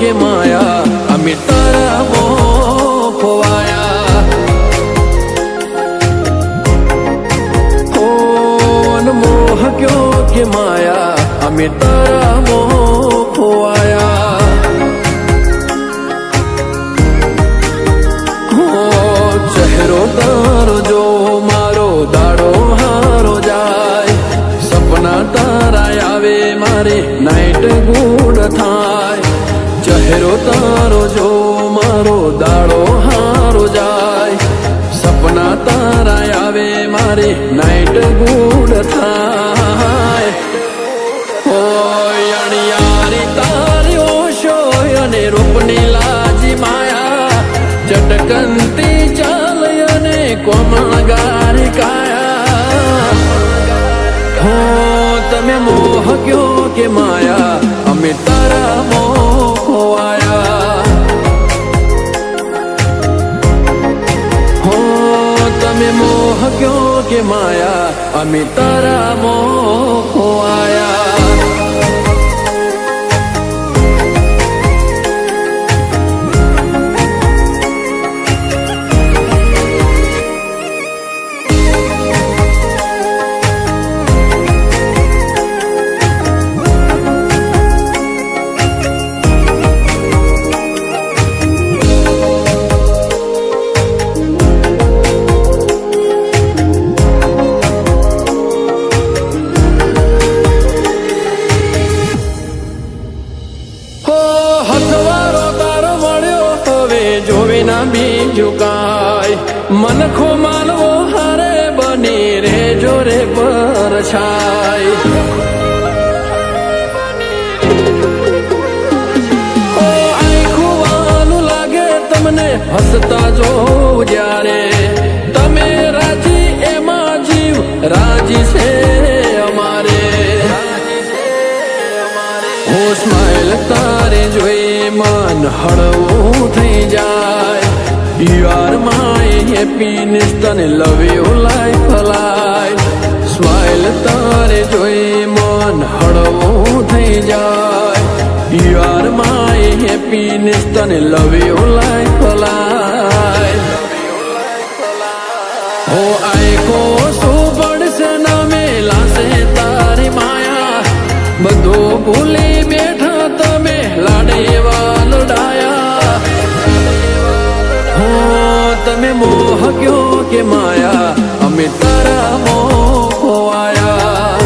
કે માયા, અમે તારા ખોવાયા. મોહ ક્યો કે માયા, અમે તારા મોહ ખોવાયા. ચહેરો તારો જો મારો દાડો હારો જાય, સપના તારા આવે, મારે નાઈટ ગુડ થાય. ચહેરો તારો જો, મારો દાડો હારો જાય. સપના તારા આવે, મારે નાઈટ ગુડ થાય. ઓય, અણિયારી તારી ઓશો અને રૂપની લાજી માયા. ચટકંતી ચાલ અને કોમળ ગારી કાયા. હો, તમે મોહ ક્યો કે માયા? અમે તારા મોહ કે માયા અમે તારા મોહ ખોવાયા. ના બીજું કાય મનખો માનવો હારે બની રે જોરે પર છાય. હસતા જો જ્યારે. તમે રાજી એમાં જીવ, રાજી છે અમારે. હું સ્માઈલ તારે જોઈ મન હળવું થઈ જાય. યુ આર માય હેપીનેસ તને love you life life smile તારે જોઈ મન હળવું થઈ જાય યુ આર માય હેપીનેસ તને લવ યુ લાઈફ લાઈફ હો આયકો શું પડશે ના મેલાશે તારી માયા બધું ભૂલી તમે મોહ કયો કે માયા? અમે તારા મોહ ખોવાયા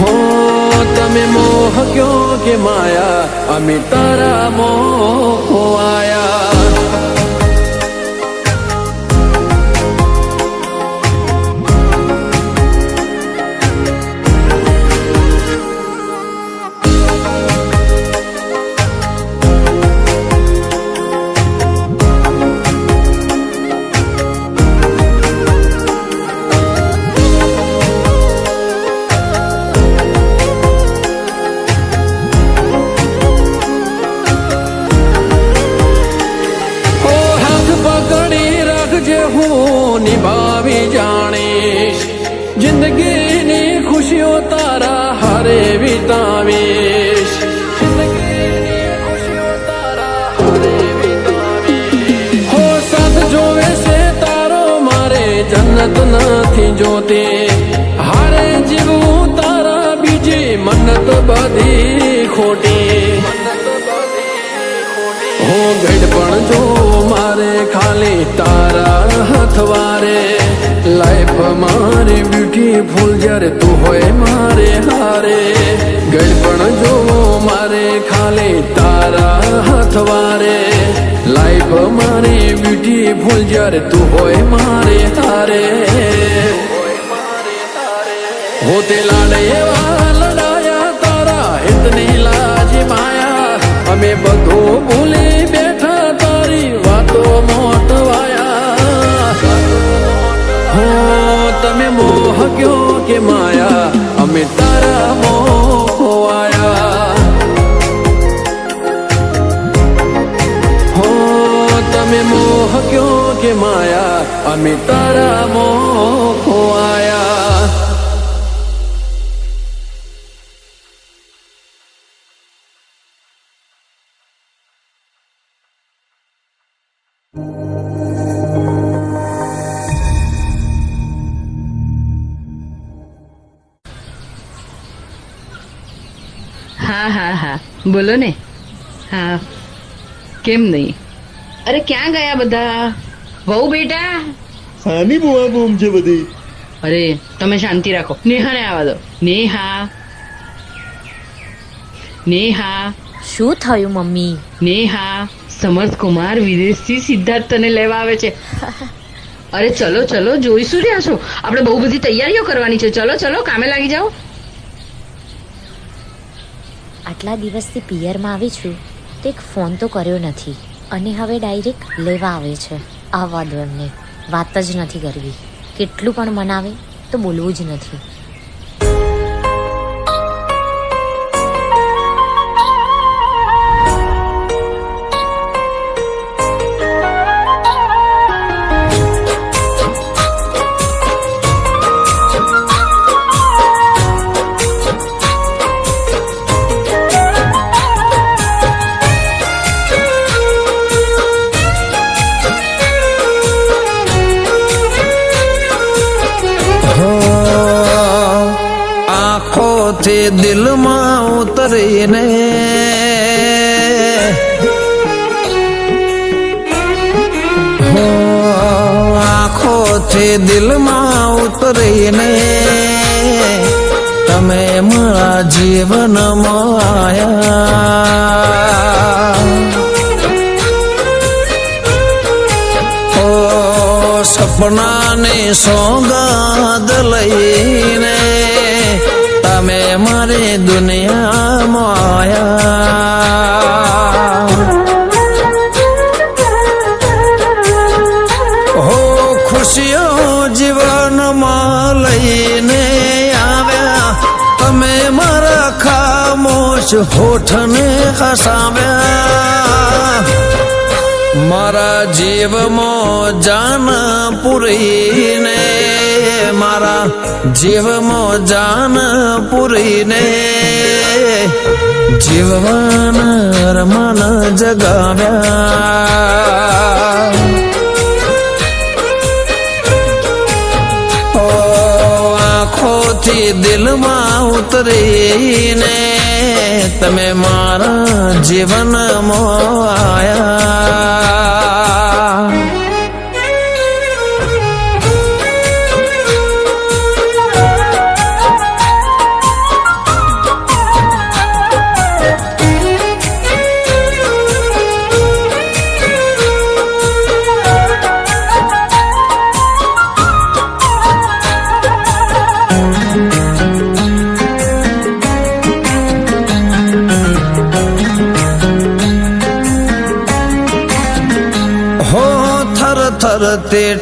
હો, તમે મોહ કયો કે માયા? અમે તારા મોહ ખોવાયા નિભાવી જાણીશ. જિંદગીની ખુશીઓ તારા હારે વિતાવીશ. જિંદગીની ખુશીઓ તારા હારે વિતાવીશ. હો સાથ જોવે છે તારો મારે જન્નત નથી જોતી. હારે જીવવું તારા બીજી મન્નત બધી ખોટી. હો ગઢપણ જો મારે ખાલી તારા હાથવારે. લાઈફ મારે બ્યુટીફુલ જ્યારે તું હોય મારે હારે. ગડપણ જો મારે ખાલી તારા હાથવારે. લાઈફ મારે બ્યુટીફુલ જ્યારે તું હોય મારે હારે. હોતે લાડે એવા લડાયા તારા હિતની લાજ માયા. અમે બધું ભૂલી તમે મોહ કયો કે માયા? અમે તારા મોહ ખોવાયા હો, તમે મોહ કયો કે માયા? અમે તારા મોહ ખોવાયા હા હા હા. બોલો ને. હા. કેમ નહીં? અરે ક્યાં ગયા બધા? વહુ બેટા? સાની બુઆ બૂમ છે બધી. અરે તમે શાંતિ રાખો. નેહાને આવા દો. નેહા. નેહા. શું થયું મમ્મી? નેહા સમર્થ કુમાર વિદેશથી સિદ્ધાર્થ તને લેવા આવે છે. અરે ચલો ચલો જોઈશું રહ્યા છો આપણે બહુ બધી તૈયારીઓ કરવાની છે. ચલો ચલો કામે લાગી જાઓ. આટલા દિવસથી પિયરમાં આવી છું, તો એક ફોન તો કર્યો નથી અને હવે ડાયરેક્ટ લેવા આવે છે. આવવા દો વાત જ નથી કરવી. કેટલું પણ મનાવે તો બોલવું જ નથી. આંખોથી દિલમાં ઉતરીને. હો આંખોથી દિલમાં ઉતરીને તમે મારા જીવનમાં આયા. ઓ સપનાને સોગાદ લઈ મારી દુનિયામાં આયા. હો ખુશીઓ જીવનમાં લઈને આવ્યા. તમે મારા ખામોશ હોઠને હસાવ્યા. મારા જીવમાં જાન પૂરીને મારા જીવમાં જાન પૂરીને જીવવાન રમન જગાવ્યા. આંખોથી દિલમાં ઉતરીને તમે મારા જીવનમાં આયા.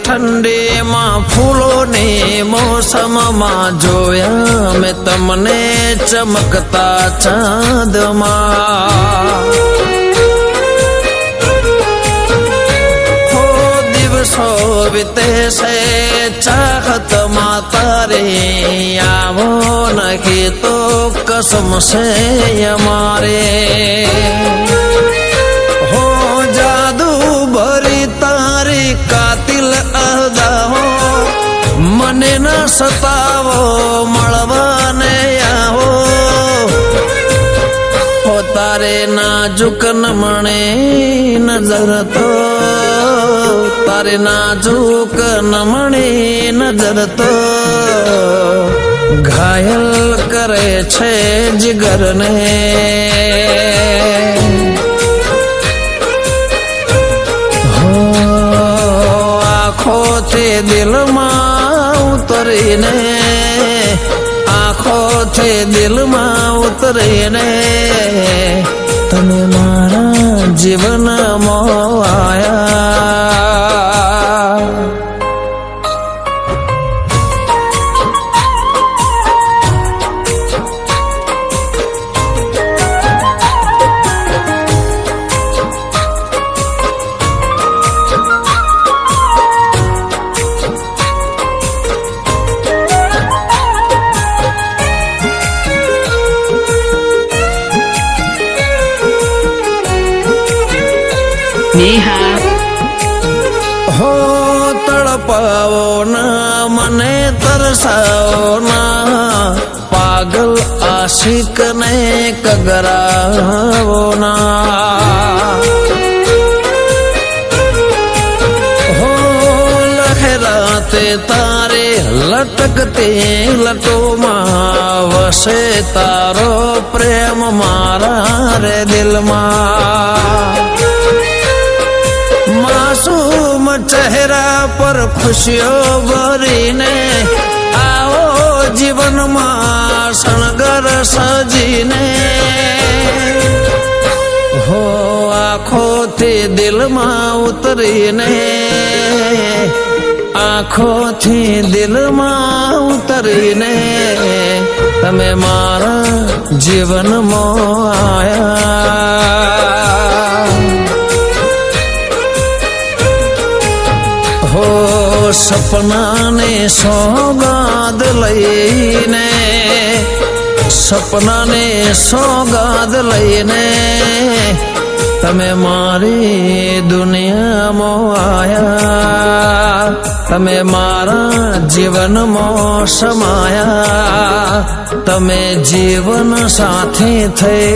થરમાં ફૂલો ને મોસમમાં જોયા મેં તમને ચમકતા ચાંદમાં. વીતે છે ચાહતમાં તારે આવો નહીં તો કસમ છે અમારે. ન સતાવો, મળવાને આવો. તારે નાજુક નમણે નજર તો. તારે નાજુક નમણે નજર તો. ઘાયલ કરે છે જીગરને. આંખોથી દિલમાં ઉતરીને છે દિલમાં ઉતરીને તમે મારા જીવનમાં આયા. તરસાવો ના પાગલ આશિક ને કગરાવો ના હો લહેરાતે તારે લટકતે લટોમાં વસે તારો પ્રેમ મારા રે દિલમાં માસૂમ ચહેરા પર ખુશીઓ ભરીને જીવનમાં શણગર સજીને. હો આંખોથી દિલમાં ઉતરીને. આંખોથી દિલમાં ઉતરીને. તમે મારા જીવનમાં આયા. હો સપનાને સોગાદ લઈને, સપનાને સોગાદ લઈને તમે મારી દુનિયામાં આયા, તમે મારા જીવનમાં સમાયા, તમે જીવન સાથી થઈ